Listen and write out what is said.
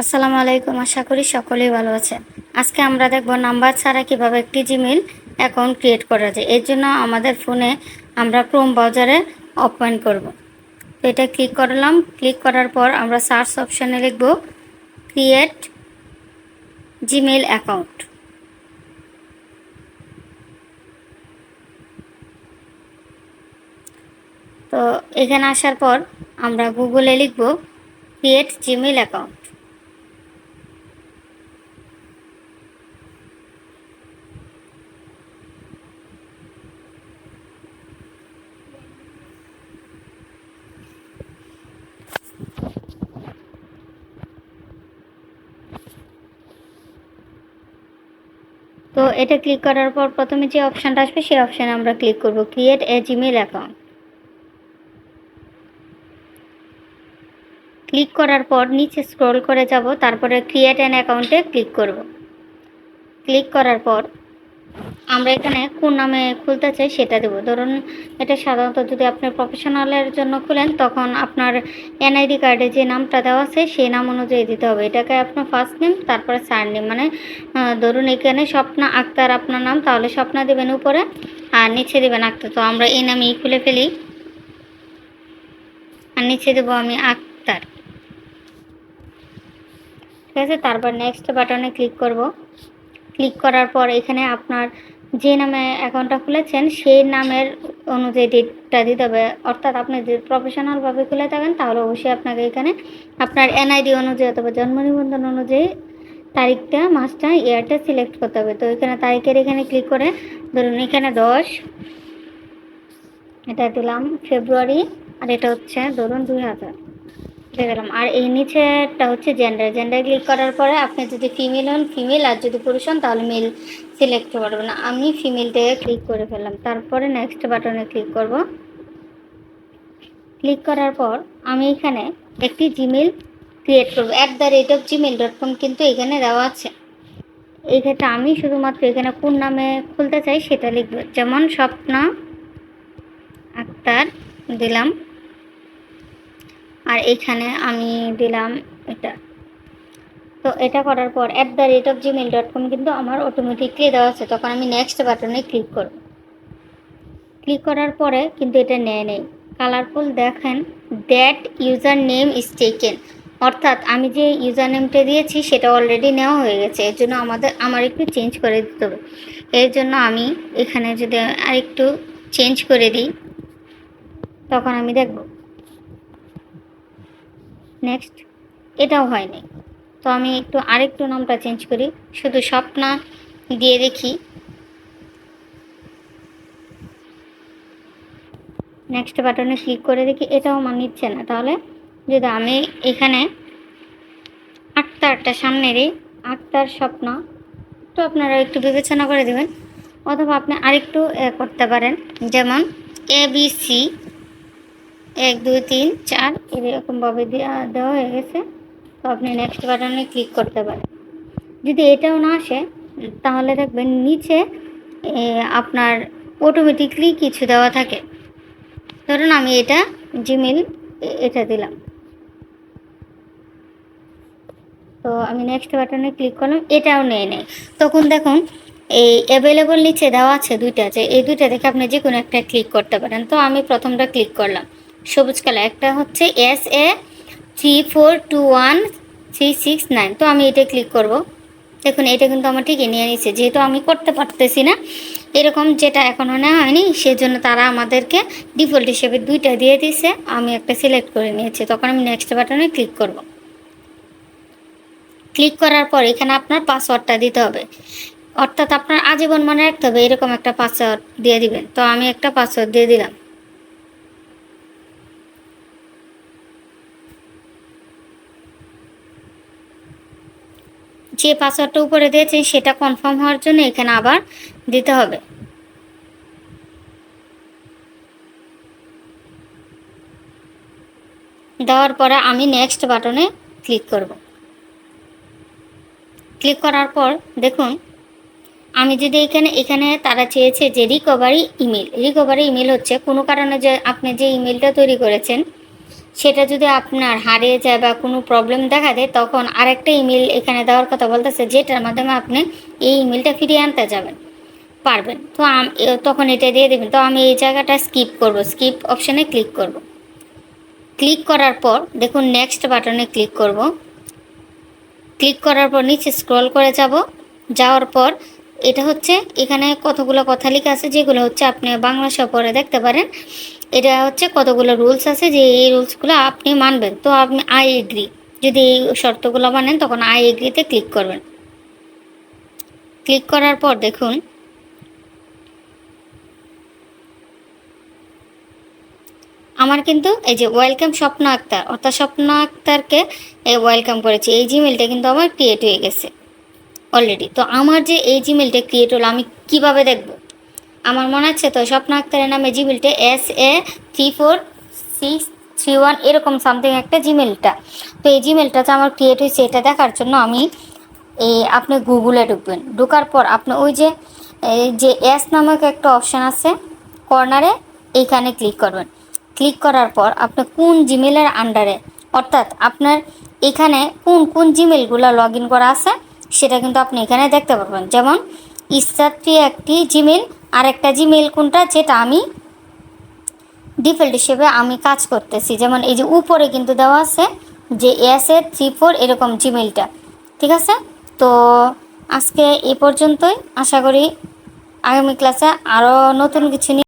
আসসালামু আলাইকুম, আশা করি সকলেই ভালো আছেন। আজকে আমরা দেখব নাম্বার ছাড়া কীভাবে একটি জিমেল অ্যাকাউন্ট ক্রিয়েট করা যায়। এর জন্য আমাদের ফোনে আমরা ক্রোম ব্রাউজারে ওপেন করব। তো এটা ক্লিক করলাম। ক্লিক করার পর আমরা সার্চ অপশানে লিখব ক্রিয়েট জিমেল অ্যাকাউন্ট তো এখানে আসার পর আমরা গুগলে লিখব ক্রিয়েট জিমেল অ্যাকাউন্ট তো এটা ক্লিক করার পর প্রথমে যে অপশানটা আসবে, সেই অপশানে আমরা ক্লিক করব create a Gmail account click করার পর নিচে স্ক্রল করে যাব, তারপরে ক্রিয়েট অ্যান অ্যাকাউন্টে ক্লিক করব। ক্লিক করার পর আমরা এখানে কোন নামে খুলতে চাই সেটা দেবো। ধরুন, এটা সাধারণত যদি আপনি প্রফেশনালের জন্য খুলেন, তখন আপনার এনআইডি কার্ডে যে নামটা দেওয়া আছে, সেই নাম অনুযায়ী দিতে হবে। এটাকে আপনার ফার্স্ট নেম তারপরে সার নেম মানে ধরুন এখানে স্বপ্না আক্তার আপনার নাম, তাহলে স্বপ্না দেবেন উপরে আর নিচে দেবেন আক্তার। তো আমরা এই নামেই খুলে ফেলি। আর নিচে দেবো আমি আক্তার। ঠিক আছে? তারপর নেক্সট বাটনে ক্লিক করব। ক্লিক করার পর এখানে আপনার যে নামে অ্যাকাউন্টটা খুলেছেন, সেই নামের অনুযায়ী ডেটটা দিতে হবে। অর্থাৎ আপনি যদি প্রফেশনালভাবে খুলে থাকেন, তাহলে অবশ্যই আপনাকে এখানে আপনার এনআইডি অনুযায়ী অথবা জন্ম নিবন্ধন অনুযায়ী তারিখটা, মাসটা ইয়ারটা সিলেক্ট করতে হবে। তো এখানে তারিখের এখানে ক্লিক করে ধরুন এখানে দশ, এটা দিলাম ফেব্রুয়ারি, আর এটা হচ্ছে ধরুন দুই হাজার। দিয়ে দিলাম। আর এই নিচেটা হচ্ছে জেন্ডার জেন্ডার ক্লিক করার পরে আপনি যদি ফিমেল হন ফিমেল আর যদি পুরুষ হন, তাহলে মেল সিলেক্ট করবেন আমি ফিমেল থেকে ক্লিক করে ফেললাম। তারপরে নেক্সট বাটনে ক্লিক করব। ক্লিক করার পর আমি এখানে একটি জিমেল ক্রিয়েট করব। At the rate of Gmail dot com কিন্তু এখানে দেওয়া আছে। এই ক্ষেত্রে আমি শুধুমাত্র এখানে কোন নামে খুলতে চাই সেটা লিখব। যেমন স্বপ্না আক্তার দিলাম। আর এখানে আমি দিলাম এটা। তো এটা করার পর at the rate of Gmail dot com কিন্তু আমার অটোমেটিকলি দেওয়া আছে। তখন আমি নেক্সট বাটনে ক্লিক করব। ক্লিক করার পরে কিন্তু এটা নেয় নেই। কালারফুল দেখেন that user name is taken অর্থাৎ আমি যে ইউজার নেমটা দিয়েছি সেটা অলরেডি নেওয়া হয়ে গেছে। এর জন্য আমাদের, আমার একটু চেঞ্জ করে দিতে হবে। এর জন্য আমি এখানে যদি আরেকটু চেঞ্জ করে দিই, তখন আমি দেখব। নেক্সট এটাও হয়নি। তো আমি একটু আরেকটু নামটা চেঞ্জ করি। শুধু স্বপ্না দিয়ে দেখি। নেক্সট বাটনে ক্লিক করে দেখি। এটাও আমার নিচ্ছে না। তাহলে যদি আমি এখানে আটটা সামনে দিই আটটার স্বপ্ন, তো আপনারা একটু বিবেচনা করে দেবেন। অথবা আপনি আরেকটু করতে পারেন। যেমন এ বি সি এক, দুই, তিন, চার এরকমভাবে দেওয়া দেওয়া হয়ে গেছে। তো আপনি নেক্সট বাটনে ক্লিক করতে পারেন। যদি এটাও না আসে, তাহলে দেখবেন নিচে আপনার অটোমেটিকলি কিছু দেওয়া থাকে। ধরুন আমি এটা জিমেল এটা দিলাম। তো আমি নেক্সট বাটনে ক্লিক করলাম, এটাও নেই নেই। তখন দেখুন, এই অ্যাভেলেবল নিচে দেওয়া আছে দুইটা আছে এই দুইটা দেখে আপনি যে কোনো একটা ক্লিক করতে পারেন। তো আমি প্রথমটা ক্লিক করলাম। সবুজ কালার। একটা হচ্ছে S A three four two one three six nine তো আমি এটা ক্লিক করব। দেখুন, এটা কিন্তু আমার ঠিকই নিয়ে নিচ্ছে যেহেতু আমি করতে পারতেছি না, এরকম যেটা এখনও নেওয়া হয়নি, সেজন্য তারা আমাদেরকে ডিফল্ট হিসেবে দুইটা দিয়ে দিছে আমি একটা সিলেক্ট করে নিয়েছি। তখন আমি নেক্সট বাটনে ক্লিক করব। ক্লিক করার পর এখানে আপনার পাসওয়ার্ডটা দিতে হবে। অর্থাৎ আপনার আজীবন মনে রাখতে হবে, এরকম একটা পাসওয়ার্ড দিয়ে দিবেন। তো আমি একটা পাসওয়ার্ড দিয়ে দিলাম। যে পাসওয়ার্ডটা উপরে দিয়েছি সেটা কনফার্ম হওয়ার জন্য এখানে আবার দিতে হবে। দেওয়ার পরে আমি নেক্সট বাটনে ক্লিক করব। ক্লিক করার পর দেখুন, আমি যদি এখানে এখানে তারা চেয়েছে যে রিকভারি ইমেল রিকভারি ইমেল হচ্ছে কোনো কারণে যে আপনি যে ইমেলটা তৈরি করেছেন সেটা যদি আপনার হারিয়ে যায় বা কোনো প্রবলেম দেখা দেয়, তখন আরেকটা ইমেল এখানে দেওয়ার কথা বলতেছে, যেটার মাধ্যমে আপনি এই ইমেলটা ফিরিয়ে আনতে যাবেন, পারবেন। তো তখন এটা দিয়ে দেবেন। তো আমি এই জায়গাটা স্কিপ করব স্কিপ অপশানে ক্লিক করব। ক্লিক করার পর, দেখুন নেক্সট বাটনে ক্লিক করব। ক্লিক করার পর নিচে স্ক্রল করে যাব। যাওয়ার পর এটা হচ্ছে, এখানে কতগুলো কথা লেখা আছে, যেগুলো হচ্ছে আপনি বাংলা সহ পরে দেখতে পারেন। এটা হচ্ছে কতগুলো রুলস আছে, যে এই রুলসগুলো আপনি মানবেন। তো আপনি আই এগ্রি যদি এই শর্তগুলো মানেন, তখন আই এগ্রিতে ক্লিক করবেন। ক্লিক করার পর দেখুন, আমার কিন্তু এই যে ওয়েলকাম স্বপ্ন আক্তার, অর্থাৎ স্বপ্ন আক্তারকে, এই ওয়েলকাম করেছি। এই জিমেলটা কিন্তু আমার ক্রিয়েট হয়ে গেছে। অলরেডি তো আমার যে এই জিমেলটা ক্রিয়েট হলো, আমি কীভাবে দেখব? আমার মনে আছে তো, স্বপ্ন আক্তারের নামে জিমেলটা S A three four six three one এরকম সামথিং একটা জিমেলটা তো এই জিমেলটা যে আমার ক্রিয়েট হয়েছে, এটা দেখার জন্য আমি এই আপনি গুগলে ঢুকবেন। ঢোকার পর আপনি ওই যে যে এস নামক একটা অপশান আছে কর্নারে এইখানে ক্লিক করবেন। ক্লিক করার পর আপনি কোন জিমেলের আন্ডারে অর্থাৎ আপনার এখানে কোন কোন জিমেলগুলো লগ ইন করা আছে সেটা কিন্তু আপনি এখানে দেখতে পারবেন। যেমন ইস্তাত্রী একটি জিমেল আর একটা জিমেল কোনটা? যেটা আমি ডিফল্ট হিসেবে আমি কাজ করতেছি। যেমন, এই যে উপরে কিন্তু দেওয়া আছে যে এস এ থ্রি ফোর, এরকম জিমেলটা ঠিক আছে? তো আজকে এ পর্যন্তই। আশা করি আগামী ক্লাসে আরও নতুন কিছু নিয়ে